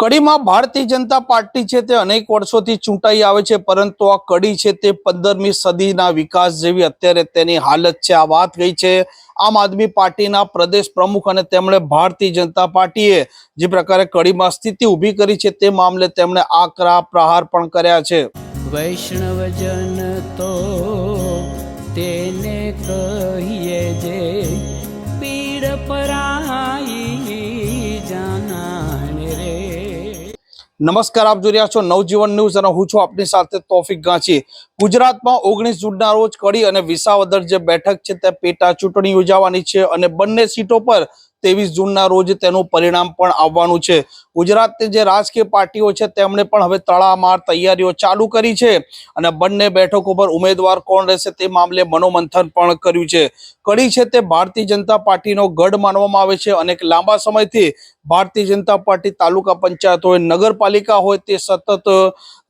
કડીમાં ભારતીય જનતા પાર્ટી છે તે અનેક વર્ષોથી ચૂંટાઈ આવે છે, પરંતુ આ કડી છે તે પંદરમી સદીના વિકાસ જેવી અત્યારે તેની હાલત છે. આ વાત ગઈ છે આમ આદમી પાર્ટીના પ્રદેશ પ્રમુખ અને તેમણે ભારતીય જનતા પાર્ટીએ જે પ્રકારે કડીમાં સ્થિતિ ઊભી કરી છે તે મામલે તેમણે આકરા પ્રહાર પણ કર્યા છે. વૈષ્ણવજન તો તેને કહીએ જે પીડ પરાઈ નમસ્કાર, આપ જોઈ રહ્યા છો નવજીવન ન્યૂઝ અને હું છું આપની સાથે તોફિક ગાંચી. ગુજરાતમાં ઓગણીસ જૂનના રોજ કડી અને વિસાવદર જે બેઠક છે તે પેટા ચૂંટણી યોજાવાની છે અને બંને સીટો પર ત્રેવીસ જૂનના રોજ તેનું પરિણામ પણ આવવાનું છે. ગુજરાતની જે રાજકીય પાર્ટીઓ છે તેમણે પણ હવે તળામાર તૈયારીઓ ચાલુ કરી છે અને બંને બેઠકો પર ઉમેદવાર કોણ રહેશે તે મામલે મનોમંથન પણ કર્યું છે. કડી છે તે ભારતીય જનતા પાર્ટીનો ગઢ માનવામાં આવે છે અનેક લાંબા સમયથી ભારતીય જનતા પાર્ટી તાલુકા પંચાયત હોય, નગરપાલિકા હોય તે સતત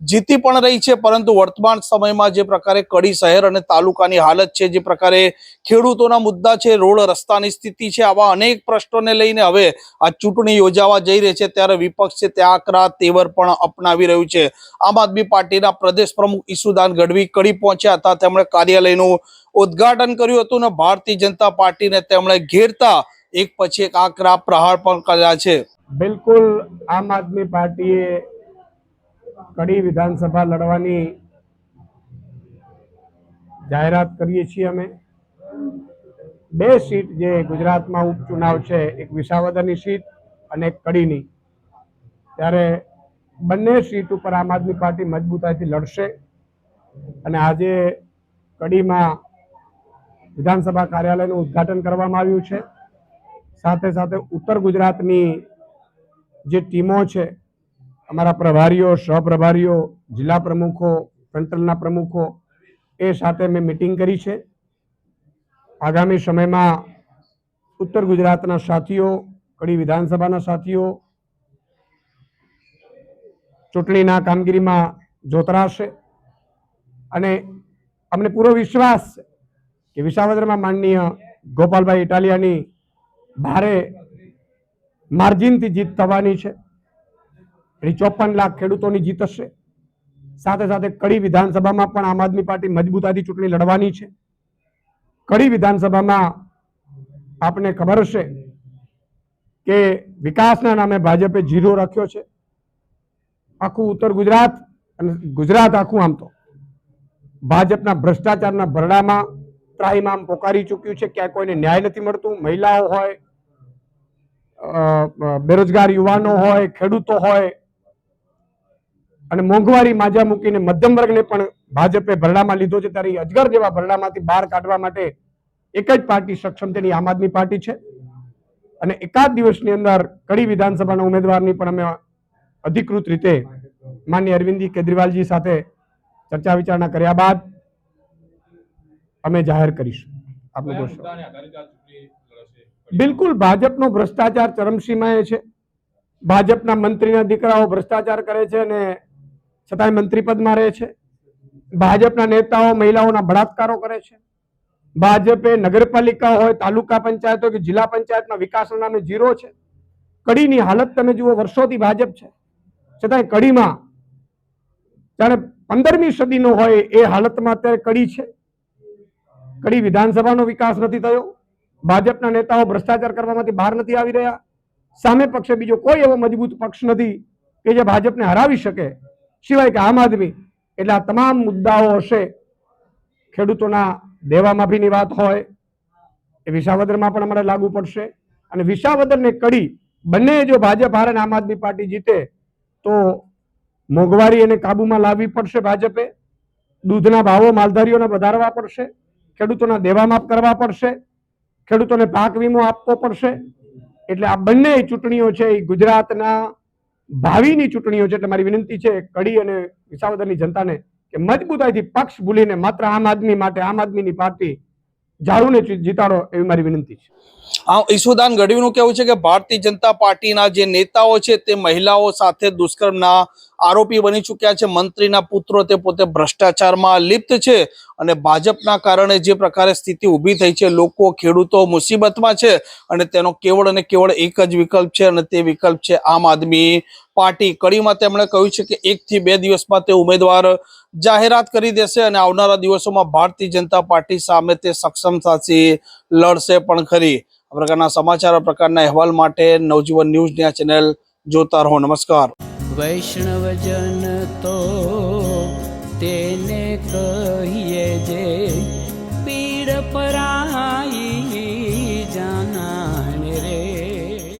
જીતી પણ રહી છે, પરંતુ વર્તમાન સમયમાં જે પ્રકારે કડી શહેર અને તાલુકાની હાલત છે, જે પ્રકારે ખેડૂતોના મુદ્દા છે, રોડ રસ્તાની સ્થિતિ છે, આવા અનેક પ્રશ્નોને લઈને હવે આ ચૂંટણી યોજાવા જઈ રહી છે, ત્યારે વિપક્ષ છે તે આકરા તેવર પણ અપનાવી રહ્યું છે. આમ આદમી પાર્ટીના પ્રદેશ પ્રમુખ ઈસુદાન ગઢવી કડી પહોંચ્યા હતા. તેમણે કાર્યાલયનું ઉદ્ઘાટન કર્યું હતું અને ભારતીય જનતા પાર્ટીને તેમણે ઘેરતા એક પછી એક આકરા પ્રહાર પણ કર્યા છે. બિલકુલ આમ આદમી પાર્ટીએ કડી વિધાનસભા લડવાની જાહેરાત કરીએ છીએ અમે. બે સીટ જે ગુજરાતમાં ઉપચુનાવ છે, એક વિસાવદરની સીટ અને એક કડીની. ત્યારે બંને સીટ ઉપર આમ આદમી પાર્ટી મજબૂતાઈથી લડશે અને આજે કડીમાં વિધાનસભા કાર્યાલયનું ઉદ્ઘાટન કરવામાં આવ્યું છે. સાથે સાથે ઉત્તર ગુજરાતની જે ટીમો છે, અમારા પ્રભારીઓ, સહપ્રભારીઓ, જિલ્લા પ્રમુખો ફ્રન્ટલના પ્રમુખો, એ સાથે મેં મિટિંગ કરી છે. આગામી સમયમાં ઉત્તર ગુજરાતના સાથીઓ, કડી વિધાનસભાના સાથીઓ ચૂંટણીના કામગીરીમાં જોતરાશે. અને અમને પૂરો વિશ્વાસ છે કે વિસાવદરમાં માનનીય ગોપાલભાઈ ઇટાલિયાની ભારે માર્જિનથી જીત થવાની છે. એની ચોપન લાખ ખેડૂતોની જીત હશે. સાથે સાથે કડી વિધાનસભામાં પણ આમ આદમી પાર્ટી મજબૂતાથી ચૂંટણી લડવાની છે. કડી વિધાનસભામાં આપને ખબર હશે કે વિકાસના નામે ભાજપે જીરો રાખ્યો છે. આખું ઉત્તર ગુજરાત અને ગુજરાત આખું આમ તો. ભાજપના ભ્રષ્ટાચારના ભરડામાં ત્રાહીમામ પોકારી ચૂક્યું છે, ક્યાંય કોઈને ન્યાય નથી મળતું, મહિલાઓ હોય બેરોજગાર યુવાનો હોય, ખેડૂતો હોય, અને મોંઘવારી માજા મૂકીને મધ્યમ વર્ગને પણ ભાજપે ભરડામાં લીધો છે, ત્યારે અજગર જેવા ભરડામાંથી બહાર કાઢવા માટે એક જ પાર્ટી સક્ષમ તેની આમ આદમી પાર્ટી છે. અને એકાદ દિવસની અંદર કડી વિધાનસભાના ઉમેદવારની પણ અમે અધિકૃત રીતે માન્ય અરવિંદી કેજરીવાલજી સાથે ચર્ચા વિચારણા કર્યા બાદ અમે જાહેર કરીશું. આપનું જોશો બિલકુલ ભાજપનો ભ્રષ્ટાચાર ચરમસીમાએ છે. ભાજપના મંત્રીના દીકરાઓ ભ્રષ્ટાચાર કરે છે અને છતાંય મંત્રી પદમાં રહે છે. ભાજપના નેતાઓ મહિલાઓના બળાત્કારો કરે છે. ભાજપે નગરપાલિકા હોય તાલુકા પંચાયત હોય કે જિલ્લા પંચાયતના વિકાસના નામે જીરો છે. કડીની હાલત તમે જુઓ વર્ષોથી ભાજપ છે. છતાંય કડીમાં જાણે પંદરમી સદીનો હોય એ હાલતમાં અત્યારે કડી છે. કડી વિધાનસભાનો વિકાસ નથી થયો. ભાજપના નેતાઓ ભ્રષ્ટાચાર કરવામાંથી બહાર નથી આવી રહ્યા. સામે પક્ષે બીજો કોઈ એવો મજબૂત પક્ષ નથી કે જે ભાજપને હરાવી શકે. સિવાય કે આમ આદમી. એટલે આ તમામ મુદ્દાઓ હશે. ખેડૂતોના દેવા માફીની વાત હોય, એ વિસાવદરમાં પણ અમારે લાગુ પડશે. અને વિસાવદર ને કડી બંને જો ભાજપ હારે આમ આદમી પાર્ટી જીતે તો મોંઘવારી એને કાબુમાં લાવવી પડશે ભાજપે. દૂધના ભાવો માલધારીઓને વધારવા પડશે. ખેડૂતોના દેવા માફ કરવા પડશે. ખેડૂતોને પાક વીમો આપવો પડશે. એટલે આ બંને ચૂંટણીઓ છે એ ગુજરાતના ભાવિની ચૂંટણીઓ છે એટલે મારી વિનંતી છે કડી અને વિસાવદરની જનતાને કે મજબૂતાઈથી પક્ષ ભૂલીને માત્ર આમ આદમી માટે, આમ આદમીની પાર્ટી ઝાડુને જીતાડો એવી મારી વિનંતી છે. આ ઈશુદાન ગઢવીનું કેવું છે કે ભારતીય જનતા પાર્ટીના જે નેતાઓ છે તે મહિલાઓ સાથે દુષ્કર્મના આરોપી બની ચૂક્યા છે. મંત્રીના પુત્રો તે પોતે ભ્રષ્ટાચારમાં લિપ્ત છે અને ભાજપના કારણે જે પ્રકારે સ્થિતિ ઊભી થઈ છે, લોકો, ખેડૂતો મુસીબતમાં છે અને તેનો કેવળ અને કેવળ એક જ વિકલ્પ છે અને તે વિકલ્પ છે આમ આદમી પાર્ટી. કડીમાં તેમણે કહ્યું છે કે એક થી બે દિવસમાં તે ઉમેદવાર જાહેરાત કરી દેશે અને આવનારા દિવસોમાં ભારતીય જનતા પાર્ટી સામે તે સક્ષમ થશે, લડશે પણ ખરી. આ પ્રકારના સમાચાર પ્રકારના અહેવાલ માટે નવજીવન ન્યૂઝની આ ચેનલ જોતા રહો. નમસ્કાર. વૈષ્ણવજન તો તેને કહીએ જે પીડ પરા